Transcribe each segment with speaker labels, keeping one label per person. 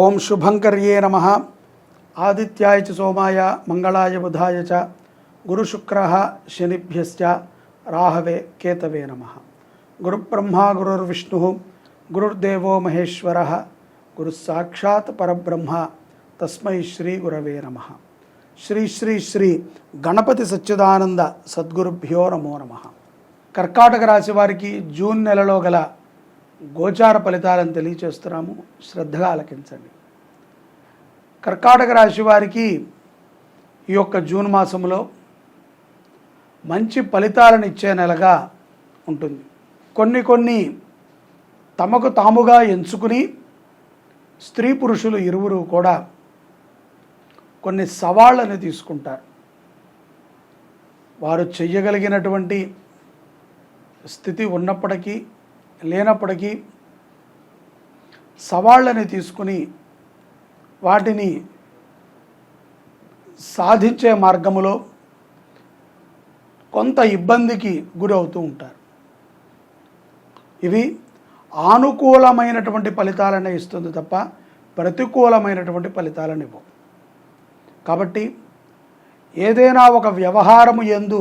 Speaker 1: ఓం శుభంకర్యే నమ ఆదిత్యాయ చ సోమాయ మంగళాయ బుధాయ చ గురుశుక్ర శనిభ్య రాహవే కేతవే నమ గురుబ్రహ్మా గురుర్విష్ణు గురుర్దేవో మహేశ్వర గురుసాక్షాత్ పరబ్రహ్మ తస్మై శ్రీ గురవే నమ శ్రీ శ్రీ శ్రీ గణపతి సచ్చిదానంద సద్గురుభ్యో నమో నమ కర్కాటక రాశి వారికి జూన్ నెలలో గల గోచార ఫలితాలను తెలియచేస్తున్నాము శ్రద్ధగా ఆలకించండి కర్కాటక రాశి వారికి ఈ యొక్క జూన్ మాసంలో మంచి ఫలితాలను ఇచ్చే నెలగా ఉంటుంది కొన్ని కొన్ని తమకు తాముగా ఎంచుకుని స్త్రీ పురుషులు ఇరువురు కూడా కొన్ని సవాళ్ళని తీసుకుంటారు వారు చెయ్యగలిగినటువంటి స్థితి ఉన్నప్పటికీ లేనప్పటికీ సవాళ్ళని తీసుకుని వాటిని సాధించే మార్గములో కొంత ఇబ్బందికి గురవుతూ ఉంటారు ఇవి ఆనుకూలమైనటువంటి ఫలితాలనే ఇస్తుంది తప్ప ప్రతికూలమైనటువంటి ఫలితాలను ఇవ్వవు కాబట్టి ఏదైనా ఒక వ్యవహారము ఎందు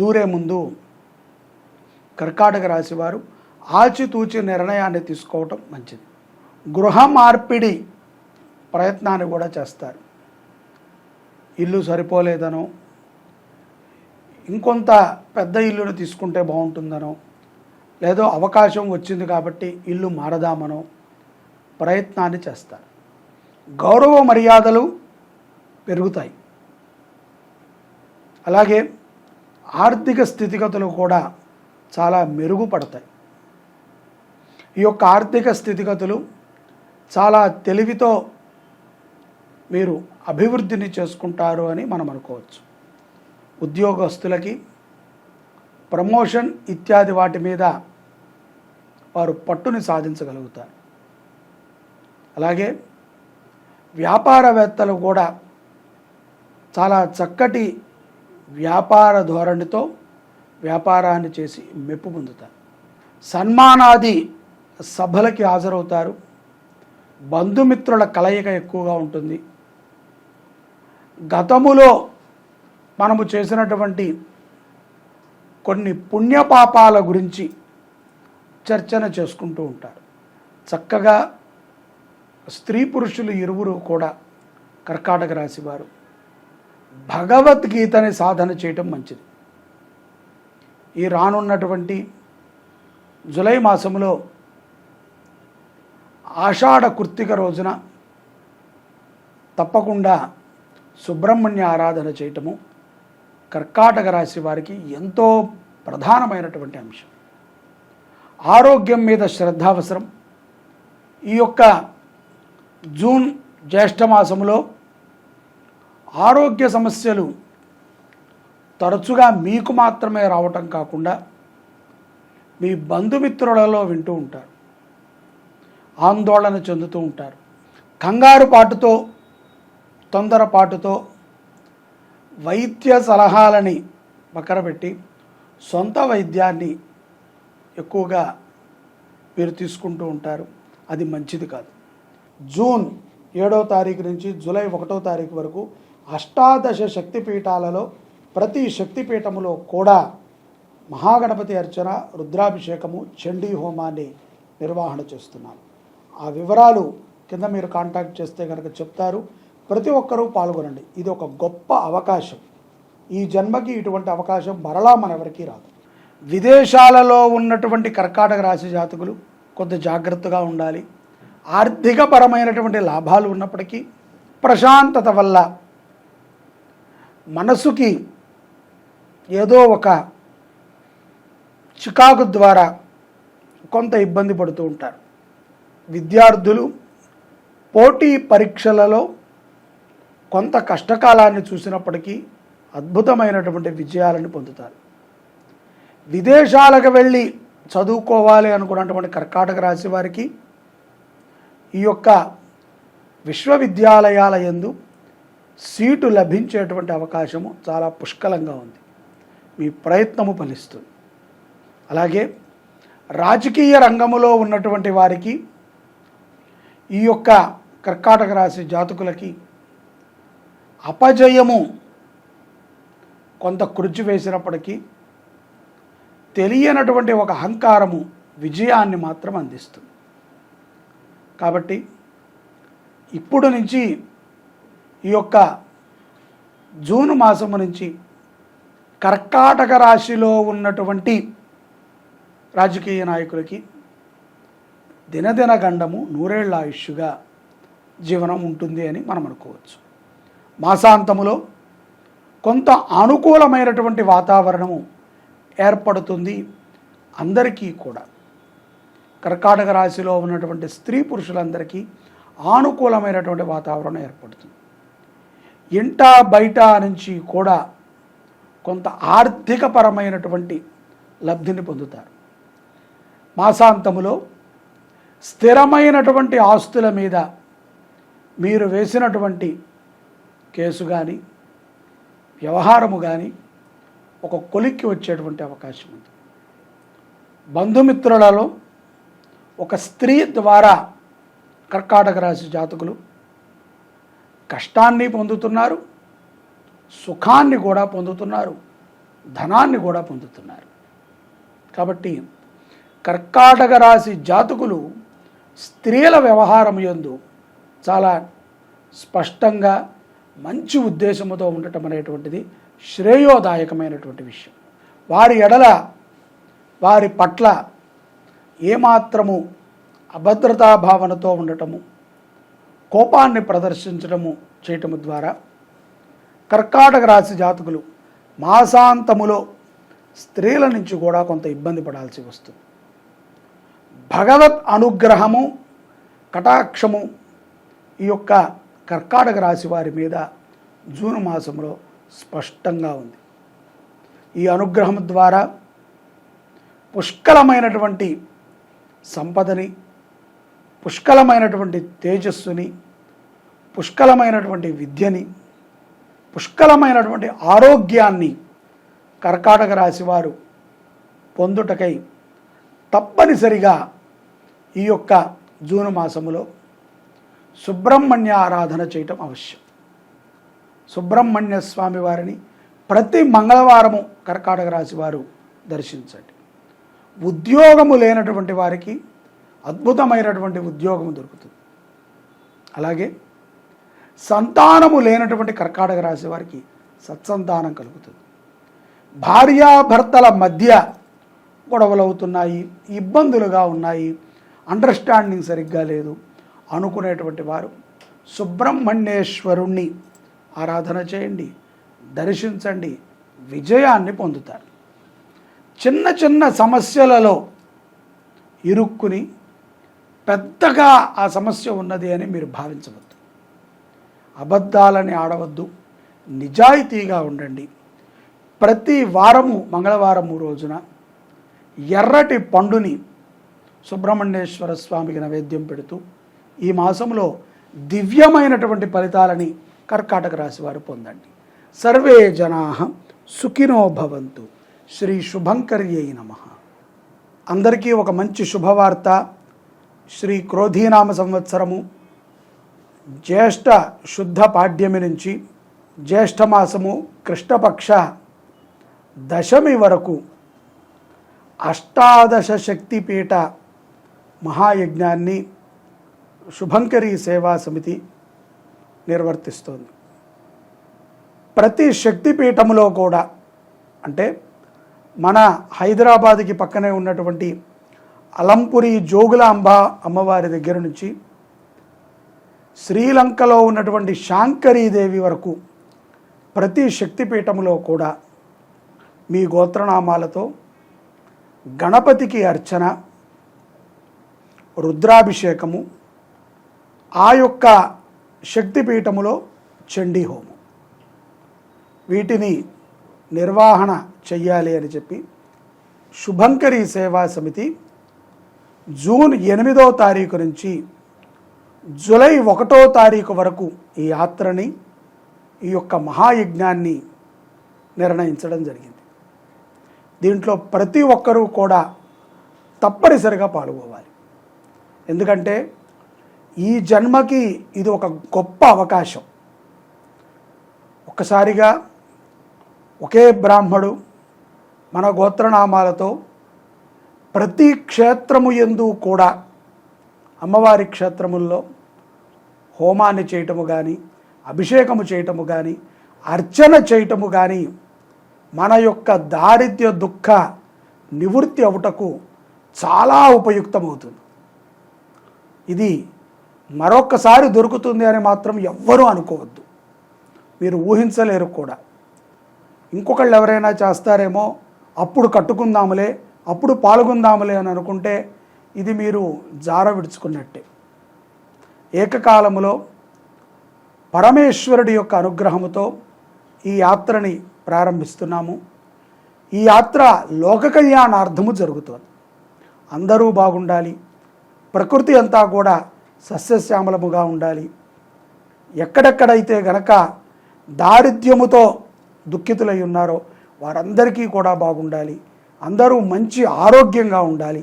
Speaker 1: దూరే ముందు కర్కాటక రాశివారు ఆచితూచి నిర్ణయాన్ని తీసుకోవటం మంచిది గృహ మార్పిడి ప్రయత్నాన్ని కూడా చేస్తారు ఇల్లు సరిపోలేదనో ఇంకొంత పెద్ద ఇల్లును తీసుకుంటే బాగుంటుందనో లేదో అవకాశం వచ్చింది కాబట్టి ఇల్లు మారదామనో ప్రయత్నాన్ని చేస్తారు గౌరవ మర్యాదలు పెరుగుతాయి అలాగే ఆర్థిక స్థితిగతులు కూడా చాలా మెరుగుపడతాయి ఈ యొక్క ఆర్థిక స్థితిగతులు చాలా తెలివితో మీరు అభివృద్ధిని చేసుకుంటారు అని మనం అనుకోవచ్చు ఉద్యోగస్తులకి ప్రమోషన్ ఇత్యాది వాటి మీద వారు పట్టుని సాధించగలుగుతారు అలాగే వ్యాపారవేత్తలు కూడా చాలా చక్కటి వ్యాపార ధోరణితో వ్యాపారాన్ని చేసి మెప్పు పొందుతారు సన్మానాది సభలకి హాజరవుతారు బంధుమిత్రుల కలయిక ఎక్కువగా ఉంటుంది గతములో మనము చేసినటువంటి కొన్ని పుణ్యపాపాల గురించి చర్చన చేసుకుంటూ ఉంటారు చక్కగా స్త్రీ పురుషులు ఇరువురు కూడా కర్కాటక రాశివారు భగవద్గీతని సాధన చేయటం మంచిది ఈ రానున్నటువంటి జులై మాసంలో ఆషాఢ కృత్తిక రోజున తప్పకుండా సుబ్రహ్మణ్య ఆరాధన చేయటము కర్కాటక రాశి వారికి ఎంతో ప్రధానమైనటువంటి అంశం ఆరోగ్యం మీద శ్రద్ధ అవసరం ఈ యొక్క జూన్ జ్యేష్ఠమాసంలో ఆరోగ్య సమస్యలు తరచుగా మీకు మాత్రమే రావటం కాకుండా మీ బంధుమిత్రులలో వింటూ ఉంటారు ఆందోళన చెందుతూ ఉంటారు కంగారు పాటుతో తొందరపాటుతో వైద్య సలహాలని పక్కన పెట్టి సొంత వైద్యాన్ని ఎక్కువగా మీరు తీసుకుంటూ ఉంటారు అది మంచిది కాదు జూన్ ఏడో తారీఖు నుంచి జూలై ఒకటో తారీఖు వరకు అష్టాదశ శక్తిపీఠాలలో ప్రతి శక్తిపీఠములో కూడా మహాగణపతి అర్చన రుద్రాభిషేకము చండీ హోమాన్ని నిర్వహణ చేస్తున్నాను ఆ వివరాలు కింద మీరు కాంటాక్ట్ చేస్తే కనుక చెప్తారు ప్రతి ఒక్కరూ పాల్గొనండి ఇది ఒక గొప్ప అవకాశం ఈ జన్మకి ఇటువంటి అవకాశం మరలా మనెవరికీ రాదు విదేశాలలో ఉన్నటువంటి కర్కాటక రాశి జాతకులు కొంత జాగ్రత్తగా ఉండాలి ఆర్థికపరమైనటువంటి లాభాలు ఉన్నప్పటికీ ప్రశాంతత వల్ల మనసుకి ఏదో ఒక చికాకు ద్వారా కొంత ఇబ్బంది పడుతూ ఉంటారు విద్యార్థులు పోటీ పరీక్షలలో కొంత కష్టకాలాన్ని చూసినప్పటికీ అద్భుతమైనటువంటి విజయాలను పొందుతారు విదేశాలకు వెళ్ళి చదువుకోవాలి అనుకున్నటువంటి కర్కాటక రాశి వారికి ఈ యొక్క విశ్వవిద్యాలయాల ఎందు సీటు లభించేటువంటి అవకాశము చాలా పుష్కలంగా ఉంది మీ ప్రయత్నము ఫలిస్తుంది అలాగే రాజకీయ రంగములో ఉన్నటువంటి వారికి ఈ యొక్క కర్కాటక రాశి జాతకులకి అపజయము కొంత కృషి వేసినప్పటికీ తెలియనటువంటి ఒక అహంకారము విజయాన్ని మాత్రం అందిస్తుంది కాబట్టి ఇప్పుడు నుంచి ఈ యొక్క జూన్ మాసము నుంచి కర్కాటక రాశిలో ఉన్నటువంటి రాజకీయ నాయకులకి దినదిన గండము నూరేళ్ల ఆయుష్గా జీవనం ఉంటుంది అని మనం అనుకోవచ్చు మాసాంతములో కొంత అనుకూలమైనటువంటి వాతావరణము ఏర్పడుతుంది అందరికీ కూడా కర్కాటక రాశిలో ఉన్నటువంటి స్త్రీ పురుషులందరికీ ఆనుకూలమైనటువంటి వాతావరణం ఏర్పడుతుంది ఇంట బయట నుంచి కూడా కొంత ఆర్థికపరమైనటువంటి లబ్ధిని పొందుతారు మాసాంతములో స్థిరమైనటువంటి ఆస్తుల మీద మీరు వేసినటువంటి కేసు కానీ వ్యవహారము కానీ ఒక కొలిక్కి వచ్చేటువంటి అవకాశం ఉంది బంధుమిత్రులలో ఒక స్త్రీ ద్వారా కర్కాటక రాశి జాతకులు కష్టాన్ని పొందుతున్నారు సుఖాన్ని కూడా పొందుతున్నారు ధనాన్ని కూడా పొందుతున్నారు కాబట్టి కర్కాటక రాశి జాతకులు స్త్రీల వ్యవహారం యందు చాలా స్పష్టంగా మంచి ఉద్దేశముతో ఉండటం అనేటువంటిది శ్రేయోదాయకమైనటువంటి విషయం వారి ఎడల వారి పట్ల ఏమాత్రము అభద్రతా భావనతో ఉండటము కోపాన్ని ప్రదర్శించడము చేయటము ద్వారా కర్కాటక రాశి జాతకులు మాసాంతములో స్త్రీల నుంచి కూడా కొంత ఇబ్బంది పడాల్సి వస్తుంది భగవత్ అనుగ్రహము కటాక్షము ఈ యొక్క కర్కాటక రాశి వారి మీద జూన్ మాసంలో స్పష్టంగా ఉంది ఈ అనుగ్రహం ద్వారా పుష్కలమైనటువంటి సంపదని పుష్కలమైనటువంటి తేజస్సుని పుష్కలమైనటువంటి విద్యని పుష్కలమైనటువంటి ఆరోగ్యాన్ని కర్కాటక రాశివారు పొందుటకై తప్పనిసరిగా ఈ యొక్క జూన్ మాసములో సుబ్రహ్మణ్య ఆరాధన చేయటం అవశ్యం సుబ్రహ్మణ్య స్వామి వారిని ప్రతి మంగళవారము కర్కాటక రాశి వారు దర్శించండి ఉద్యోగము లేనటువంటి వారికి అద్భుతమైనటువంటి ఉద్యోగము దొరుకుతుంది అలాగే సంతానము లేనటువంటి కర్కాటక రాశి వారికి సత్సంతానం కలుగుతుంది భార్యాభర్తల మధ్య గొడవలు అవుతున్నాయి ఇబ్బందులుగా ఉన్నాయి అండర్స్టాండింగ్ సరిగ్గా లేదు అనుకునేటువంటి వారు సుబ్రహ్మణ్యేశ్వరుణ్ణి ఆరాధన చేయండి దర్శించండి విజయాన్ని పొందుతారు చిన్న చిన్న సమస్యలలో ఇరుక్కుని పెద్దగా ఆ సమస్య ఉన్నది అని మీరు భావించవద్దు అబద్ధాలని ఆడవద్దు నిజాయితీగా ఉండండి ప్రతి వారము మంగళవారము రోజున ఎర్రటి పండుని సుబ్రహ్మణ్యేశ్వర స్వామికి నైవేద్యం పెడుతూ ఈ మాసంలో దివ్యమైనటువంటి ఫలితాలని కర్కాటక రాశి వారు పొందండి సర్వే జనా సుఖినో భవంతు శ్రీ శుభంకర్యై నమ అందరికీ ఒక మంచి శుభవార్త శ్రీ క్రోధీనామ సంవత్సరము జ్యేష్ఠ శుద్ధ పాడ్యమి నుంచి జ్యేష్ఠమాసము కృష్ణపక్ష దశమి వరకు అష్టాదశ శక్తిపీఠ మహాయజ్ఞాన్ని శుభంకరి సేవా సమితి నిర్వర్తిస్తోంది ప్రతి శక్తిపీఠములో కూడా అంటే మన హైదరాబాద్కి పక్కనే ఉన్నటువంటి అలంపురి జోగుల అంబ అమ్మవారి దగ్గర నుంచి శ్రీలంకలో ఉన్నటువంటి శాంకరీదేవి వరకు ప్రతి శక్తిపీఠములో కూడా మీ గోత్రనామాలతో గణపతికి అర్చన రుద్రాభిషేకము ఆ యొక్క శక్తిపీఠములో చండీ హోమం వీటిని నిర్వహణ చెయ్యాలి అని చెప్పి శుభంకరి సేవా సమితి జూన్ ఎనిమిదో తారీఖు నుంచి జూలై ఒకటో తారీఖు వరకు ఈ యాత్రని ఈ యొక్క మహాయజ్ఞాన్ని నిర్ణయించడం జరిగింది దీంట్లో ప్రతి ఒక్కరూ కూడా తప్పనిసరిగా పాల్గొవాలి ఎందుకంటే ఈ జన్మకి ఇది ఒక గొప్ప అవకాశం ఒక్కసారిగా ఒకే బ్రాహ్మడు మన గోత్రనామాలతో ప్రతి క్షేత్రము ఎందు కూడా అమ్మవారి క్షేత్రముల్లో హోమాన్ని చేయటము కానీ అభిషేకము చేయటము కానీ అర్చన చేయటము కానీ మన యొక్క దారిద్ర్య దుఃఖ నివృత్తి అవుటకు చాలా ఉపయుక్తమవుతుంది ఇది మరొక్కసారి దొరుకుతుంది అని మాత్రం ఎవ్వరూ అనుకోవద్దు మీరు ఊహించలేరు కూడా ఇంకొకళ్ళు ఎవరైనా చేస్తారేమో అప్పుడు కట్టుకుందాములే అప్పుడు పాల్గొందాములే అని అనుకుంటే ఇది మీరు జార విడుచుకున్నట్టే ఏకకాలంలో పరమేశ్వరుడి యొక్క అనుగ్రహంతో ఈ యాత్రని ప్రారంభిస్తున్నాము ఈ యాత్ర లోక కళ్యాణార్థము జరుగుతుంది అందరూ బాగుండాలి ప్రకృతి అంతా కూడా సస్యశ్యామలముగా ఉండాలి ఎక్కడెక్కడైతే గనక దారిద్ర్యముతో దుఃఖితులై ఉన్నారో వారందరికీ కూడా బాగుండాలి అందరూ మంచి ఆరోగ్యంగా ఉండాలి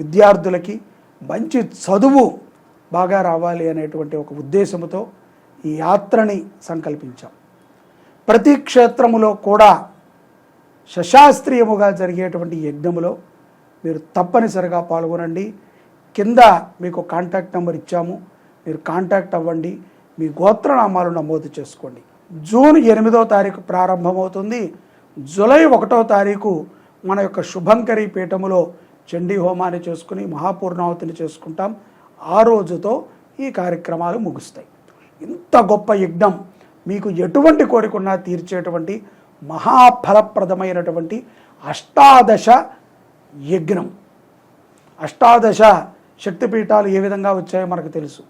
Speaker 1: విద్యార్థులకి మంచి చదువు బాగా రావాలి అనేటువంటి ఒక ఉద్దేశంతో ఈ యాత్రని సంకల్పించాం ప్రతి క్షేత్రములో కూడా శశాస్త్రీయముగా జరిగేటువంటి యజ్ఞములో మీరు తప్పనిసరిగా పాల్గొనండి కింద మీకు కాంటాక్ట్ నెంబర్ ఇచ్చాము మీరు కాంటాక్ట్ అవ్వండి మీ గోత్రనామాలు నమోదు చేసుకోండి జూన్ ఎనిమిదో తారీఖు ప్రారంభమవుతుంది జూలై ఒకటో తారీఖు మన యొక్క శుభంకరి పీఠములో చండీ హోమాన్ని చేసుకుని మహాపూర్ణావతిని చేసుకుంటాం ఆ రోజుతో ఈ కార్యక్రమాలు ముగుస్తాయి ఇంత గొప్ప యజ్ఞం మీకు ఎటువంటి కోరికన్నా తీర్చేటువంటి మహాఫలప్రదమైనటువంటి అష్టాదశ యజ్ఞం అష్టాదశ శక్తిపీఠాలు ఏ విధంగా వచ్చాయో మనకు తెలుసు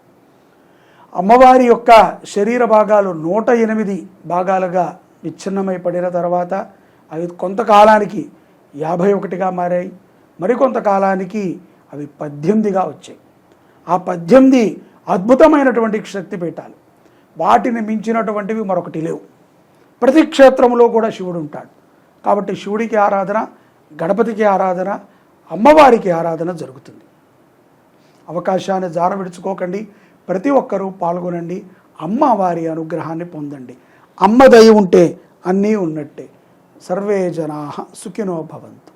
Speaker 1: అమ్మవారి యొక్క శరీర భాగాలు నూట ఎనిమిది భాగాలుగా విచ్ఛిన్నమై పడిన తర్వాత అవి కొంతకాలానికి యాభై ఒకటిగా మారాయి మరికొంతకాలానికి అవి పద్దెనిమిదిగా వచ్చాయి ఆ పద్దెనిమిది అద్భుతమైనటువంటి శక్తిపీఠాలు వాటిని మించినటువంటివి మరొకటి లేవు ప్రతి క్షేత్రంలో కూడా శివుడు ఉంటాడు కాబట్టి శివుడికి ఆరాధన గణపతికి ఆరాధన అమ్మవారికి ఆరాధన జరుగుతుంది అవకాశాన్ని జారవిడుచుకోకండి ప్రతి ఒక్కరూ పాల్గొనండి అమ్మవారి అనుగ్రహాన్ని పొందండి అమ్మ దయ ఉంటే అన్నీ ఉన్నట్టే సర్వే జనా సుఖినో భవంతు